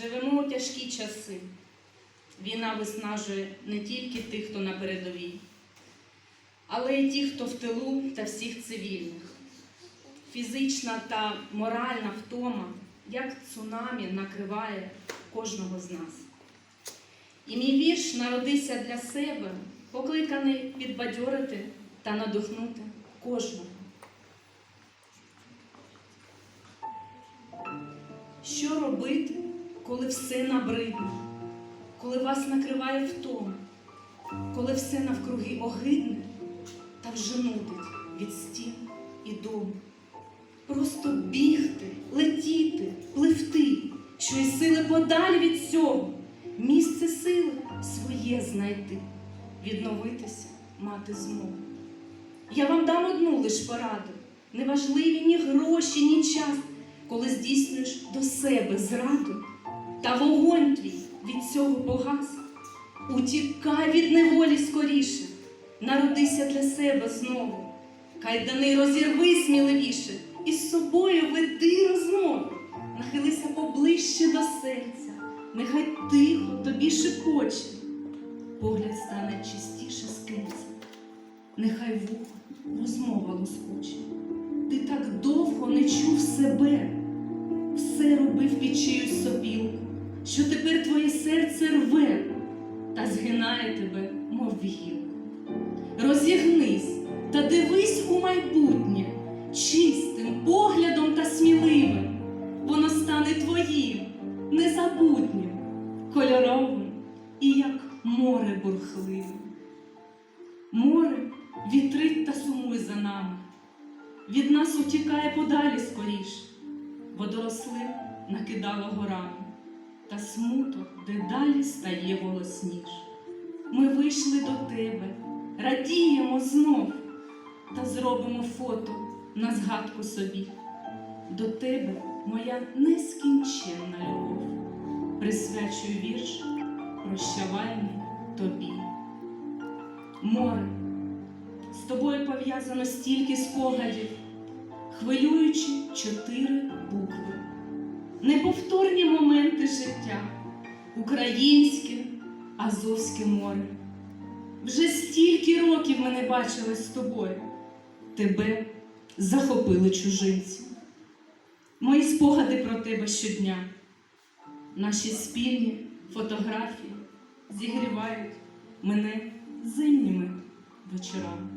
Живемо у тяжкі часи. Війна виснажує не тільки тих, хто на передовій, але й ті, хто в тилу та всіх цивільних. Фізична та моральна втома, як цунамі, накриває кожного з нас. І мій вірш народився для себе, покликаний підбадьорити та надихнути кожного. Що робити, коли все набридне, коли вас накриває втома, коли все навкруги огидне та вже нудить від стін і дому? Просто бігти, летіти, пливти, що й сили подалі від цього, місце сили своє знайти, відновитися, мати змогу. Я вам дам одну лиш пораду, неважливі ні гроші, ні час, коли здійснюєш до себе зраду, та вогонь твій від цього погас. Утікай від неволі скоріше, народися для себе знову. Кайдани розірви сміливіше, і з собою веди розмову. Нахилися поближче до серця, нехай тихо тобі шепоче. Погляд стане чистіше з нехай вухо розмова лоскоче. Ти так довго не чув себе, все робив під чиюсь сопілку, що тепер твоє серце рве та згинає тебе, мов вігілку. Розігнись та дивись у майбутнє чистим поглядом та сміливим. Воно стане твоїм, незабутнім, кольоровим і як море бурхливим. Море вітрить та сумує за нами. Від нас утікає подалі скоріш, водорослин накидала горами, та смуток дедалі стає голосніш. Ми вийшли до тебе, радіємо знов та зробимо фото на згадку собі. До тебе моя нескінченна любов. Присвячую вірш прощавальний тобі. Море, з тобою пов'язано стільки спогадів, хвилюючи чотири букви. Неповторні моменти життя, українське, Азовське море. Вже стільки років ми не бачили з тобою. Тебе захопили чужинці. Мої спогади про тебе щодня, наші спільні фотографії зігрівають мене зимніми вечорами.